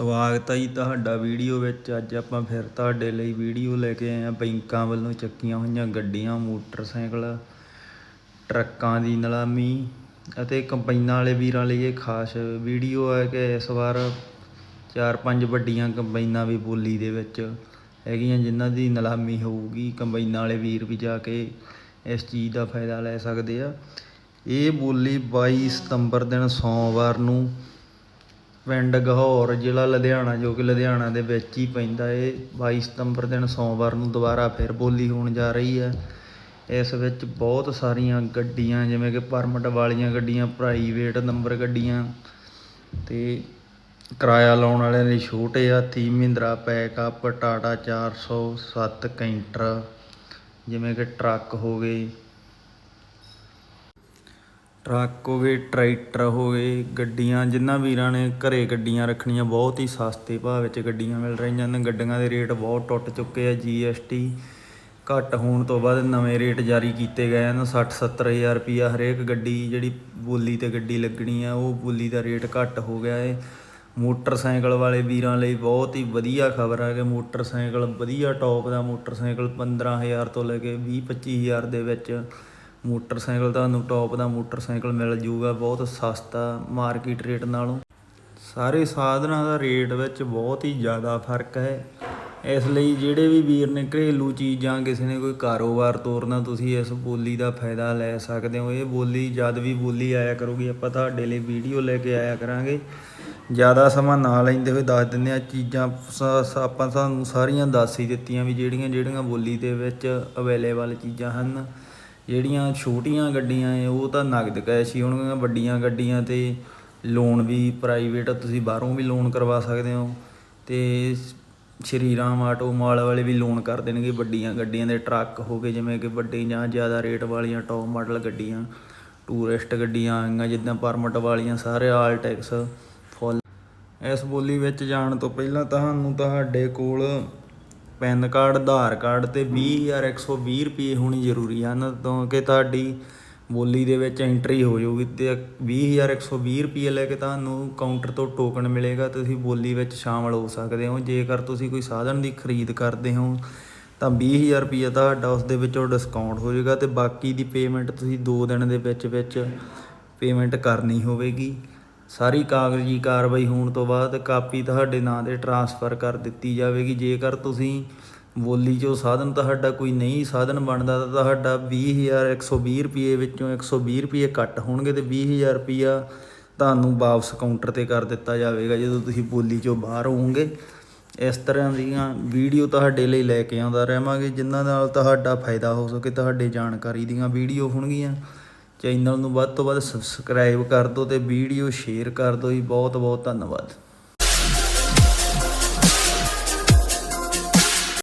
ਸਵਾਗਤ ਹੈ ਜੀ ਤੁਹਾਡਾ ਵੀਡੀਓ ਵਿੱਚ। ਅੱਜ ਆਪਾਂ ਫਿਰ ਤੁਹਾਡੇ ਲਈ ਵੀਡੀਓ ਲੈ ਕੇ ਆਏ ਹਾਂ ਬੈਂਕਾਂ ਵੱਲੋਂ ਚੱਕੀਆਂ ਹੋਈਆਂ ਗੱਡੀਆਂ, ਮੋਟਰਸਾਈਕਲ, ਟਰੱਕਾਂ ਦੀ ਨਿਲਾਮੀ ਅਤੇ ਕੰਪਾਈਨਾਂ ਵਾਲੇ ਵੀਰਾਂ ਲਈ ਇਹ ਖਾਸ ਵੀਡੀਓ ਹੈ ਕਿ ਇਸ ਵਾਰ ਚਾਰ ਪੰਜ ਵੱਡੀਆਂ ਕੰਬਾਈਨਾਂ ਵੀ ਬੋਲੀ ਦੇ ਵਿੱਚ ਹੈਗੀਆਂ ਜਿਨ੍ਹਾਂ ਦੀ ਨਿਲਾਮੀ ਹੋਊਗੀ। ਕੰਬਾਈਨਾਂ ਵਾਲੇ ਵੀਰ ਵੀ ਜਾ ਕੇ ਇਸ ਚੀਜ਼ ਦਾ ਫਾਇਦਾ ਲੈ ਸਕਦੇ ਆ। ਇਹ ਬੋਲੀ 22 ਸਤੰਬਰ ਦਿਨ ਸੋਮਵਾਰ ਨੂੰ ਪਿੰਡ ਗਹੌਰ, ਜ਼ਿਲ੍ਹਾ ਲੁਧਿਆਣਾ, ਜੋ ਕਿ ਲੁਧਿਆਣਾ ਦੇ ਵਿੱਚ ਹੀ ਪੈਂਦਾ ਏ। 22 ਸਤੰਬਰ ਦਿਨ ਸੋਮਵਾਰ ਨੂੰ ਦੁਬਾਰਾ ਫਿਰ ਬੋਲੀ ਹੋਣ ਜਾ ਰਹੀ ਹੈ। ਇਸ ਵਿੱਚ ਬਹੁਤ ਸਾਰੀਆਂ ਗੱਡੀਆਂ, ਜਿਵੇਂ ਕਿ ਪਰਮਿਟ ਵਾਲੀਆਂ ਗੱਡੀਆਂ, ਪ੍ਰਾਈਵੇਟ ਨੰਬਰ ਗੱਡੀਆਂ ਤੇ ਕਿਰਾਇਆ ਲਾਉਣ ਵਾਲਿਆਂ ਲਈ ਛੋਟੇ ਹਾਥੀ, ਮਹਿੰਦਰਾ ਪੈਕਅਪ, ਟਾਟਾ 407 ਕੈਂਟਰ, ਜਿਵੇਂ ਕਿ ਟਰੱਕ ਹੋ ਗਏ। ਟਰੱਕ ਹੋ ਗਏ ਟਰੈਕਟਰ ਹੋ ਗਏ ਗੱਡੀਆਂ ਜਿਨ੍ਹਾਂ ਵੀਰਾਂ ਨੇ ਘਰੇ ਗੱਡੀਆਂ ਰੱਖਣੀਆਂ, ਬਹੁਤ ਹੀ ਸਸਤੇ ਭਾਅ ਵਿੱਚ ਗੱਡੀਆਂ ਮਿਲ ਰਹੀਆਂ ਨੇ। ਗੱਡੀਆਂ ਦੇ ਰੇਟ ਬਹੁਤ ਟੁੱਟ ਚੁੱਕੇ ਆ ਜੀਐਸਟੀ ਘੱਟ ਹੋਣ ਤੋਂ ਬਾਅਦ ਨਵੇਂ ਰੇਟ ਜਾਰੀ ਕੀਤੇ ਗਏ ਹਨ 60 70000 ਰੁਪਿਆ ਹਰੇਕ ਗੱਡੀ ਜਿਹੜੀ ਬੋਲੀ ਤੇ ਗੱਡੀ ਲੱਗਣੀ ਆ, ਉਹ ਬੋਲੀ ਦਾ ਰੇਟ ਘੱਟ ਹੋ ਗਿਆ ਏ। ਮੋਟਰਸਾਈਕਲ ਵਾਲੇ ਵੀਰਾਂ ਲਈ ਬਹੁਤ ਹੀ ਵਧੀਆ ਖਬਰ ਹੈ ਕਿ ਮੋਟਰਸਾਈਕਲ ਵਧੀਆ, ਟੌਪ ਦਾ ਮੋਟਰਸਾਈਕਲ 15000 ਤੋਂ ਲੈ ਕੇ 20 25000 ਦੇ ਵਿੱਚ ਮੋਟਰਸਾਈਕਲ ਤੁਹਾਨੂੰ ਟੌਪ ਦਾ ਮੋਟਰਸਾਈਕਲ ਮਿਲ ਜੂਗਾ, ਬਹੁਤ ਸਸਤਾ ਮਾਰਕੀਟ ਰੇਟ ਨਾਲੋਂ। ਸਾਰੇ ਸਾਧਨਾਂ ਦਾ ਰੇਟ ਵਿੱਚ ਬਹੁਤ ਹੀ ਜ਼ਿਆਦਾ ਫ਼ਰਕ ਹੈ। ਇਸ ਲਈ ਜਿਹੜੇ ਵੀ ਵੀਰ ਨੇ ਘਰੇਲੂ ਚੀਜ਼ਾਂ, ਕਿਸੇ ਨੇ ਕੋਈ ਕਾਰੋਬਾਰ ਤੋਰਨਾ, ਤੁਸੀਂ ਇਸ ਬੋਲੀ ਦਾ ਫਾਇਦਾ ਲੈ ਸਕਦੇ ਹੋ। ਇਹ ਬੋਲੀ ਜਦ ਵੀ ਬੋਲੀ ਆਇਆ ਕਰੂਗੀ, ਆਪਾਂ ਤੁਹਾਡੇ ਲਈ ਵੀਡੀਓ ਲੈ ਕੇ ਆਇਆ ਕਰਾਂਗੇ। ਜ਼ਿਆਦਾ ਸਮਾਂ ਨਾ ਲੈਂਦੇ ਹੋਏ ਦੱਸ ਦਿੰਦੇ ਆ ਚੀਜ਼ਾਂ, ਸ- ਆਪਾਂ ਤੁਹਾਨੂੰ ਸਾਰੀਆਂ ਦੱਸ ਹੀ ਦਿੱਤੀਆਂ ਵੀ ਜਿਹੜੀਆਂ ਜਿਹੜੀਆਂ ਬੋਲੀ ਦੇ ਵਿੱਚ ਅਵੇਲੇਬਲ ਚੀਜ਼ਾਂ ਹਨ। ਜਿਹੜੀਆਂ ਛੋਟੀਆਂ ਗੱਡੀਆਂ ਏ, ਉਹ ਤਾਂ ਨਗਦ ਕੈਸ਼ ਹੀ ਹੋਣਗੀਆਂ, ਵੱਡੀਆਂ ਗੱਡੀਆਂ ਤੇ ਲੋਨ ਵੀ ਪ੍ਰਾਈਵੇਟ ਤੁਸੀਂ ਬਾਹਰੋਂ ਵੀ ਲੋਨ ਕਰਵਾ ਸਕਦੇ ਹੋ ਤੇ ਸ਼੍ਰੀ ਰਾਮ ਆਟੋ ਮਾਲ ਵਾਲੇ ਵੀ ਲੋਨ ਕਰ ਦੇਣਗੇ ਵੱਡੀਆਂ ਗੱਡੀਆਂ ਦੇ, ਟਰੱਕ ਹੋ ਗਏ ਜਿਵੇਂ ਕਿ ਵੱਡੇ ਜਾਂ ਜ਼ਿਆਦਾ ਰੇਟ ਵਾਲੀਆਂ ਟੌਪ ਮਾਡਲ ਗੱਡੀਆਂ ਟੂਰਿਸਟ ਗੱਡੀਆਂ ਆਈਆਂ, ਜਿੱਦਾਂ ਪਰਮਿਟ ਵਾਲੀਆਂ, ਸਾਰੇ ਆਲ ਟੈਕਸ ਫੁੱਲ ਇਸ ਬੋਲੀ ਵਿੱਚ ਜਾਣ ਤੋਂ ਪਹਿਲਾਂ ਤੁਹਾਨੂੰ ਤੁਹਾਡੇ ਕੋਲ ਪੈਨ ਕਾਰਡ, ਆਧਾਰ ਕਾਰਡ ਤੇ 20120 ਰੁਪਏ ਹੋਣੀ ਜ਼ਰੂਰੀ ਹਨ ਤਾਂ ਕਿ ਤੁਹਾਡੀ ਬੋਲੀ ਦੇ ਵਿੱਚ ਐਂਟਰੀ ਹੋ ਜਾਊਗੀ ਤੇ 20120 ਰੁਪਏ ਲੈ ਕੇ ਤੁਹਾਨੂੰ ਕਾਊਂਟਰ ਤੋਂ ਟੋਕਨ ਮਿਲੇਗਾ ਤੁਸੀਂ ਬੋਲੀ ਵਿੱਚ ਸ਼ਾਮਲ ਹੋ ਸਕਦੇ ਹੋ। ਜੇਕਰ ਤੁਸੀਂ ਕੋਈ ਸਾਧਨ ਦੀ ਖਰੀਦ ਕਰਦੇ ਹੋ, ਤਾਂ 20000 ਰੁਪਏ ਤੁਹਾਡਾ ਉਸ ਦੇ ਵਿੱਚੋਂ ਡਿਸਕਾਊਂਟ ਹੋ ਜਾਏਗਾ ਤੇ ਬਾਕੀ ਦੀ ਪੇਮੈਂਟ ਤੁਸੀਂ 2 ਦਿਨ ਦੇ ਵਿੱਚ ਵਿੱਚ ਪੇਮੈਂਟ ਕਰਨੀ ਹੋਵੇਗੀ। ਸਾਰੀ ਕਾਗਜ਼ੀ ਕਾਰਵਾਈ ਹੋਣ ਤੋਂ ਬਾਅਦ ਕਾਪੀ ਤੁਹਾਡੇ ਨਾਂ ਤੇ ਟਰਾਂਸਫਰ ਕਰ ਦਿੱਤੀ ਜਾਵੇਗੀ। ਜੇਕਰ ਤੁਸੀਂ ਬੋਲੀ 'ਚੋਂ ਸਾਧਨ ਤੁਹਾਡਾ ਕੋਈ ਨਹੀਂ ਸਾਧਨ ਬਣਦਾ ਤਾਂ ਤੁਹਾਡਾ 20120 ਰੁਪਏ ਵਿੱਚੋਂ 120 ਰੁਪਏ ਕੱਟ ਹੋਣਗੇ ਤੇ 20000 ਰੁਪਿਆ ਤੁਹਾਨੂੰ ਵਾਪਸ ਕਾਊਂਟਰ ਤੇ ਕਰ ਦਿੱਤਾ ਜਾਵੇਗਾ ਜਦੋਂ ਤੁਸੀਂ ਬੋਲੀ 'ਚੋਂ ਬਾਹਰ ਹੋਵੋਗੇ। ਇਸ ਤਰ੍ਹਾਂ ਦੀਆਂ ਵੀਡੀਓ ਤੁਹਾਡੇ ਲਈ ਲੈ ਕੇ ਆਉਂਦਾ ਰਹਾਂਗੇ, ਜਿਨ੍ਹਾਂ ਨਾਲ ਤੁਹਾਡਾ ਫਾਇਦਾ ਹੋ ਸਕੇ। ਤੁਹਾਡੇ ਜਾਣਕਾਰੀ ਦੀਆਂ ਵੀਡੀਓ ਹੋਣਗੀਆਂ। ਚੈਨਲ ਨੂੰ ਵੱਧ ਤੋਂ ਵੱਧ ਸਬਸਕ੍ਰਾਈਬ ਕਰ ਦਿਓ ਤੇ ਵੀਡੀਓ ਸ਼ੇਅਰ ਕਰ ਦਿਓ ਜੀ। ਬਹੁਤ ਬਹੁਤ ਧੰਨਵਾਦ।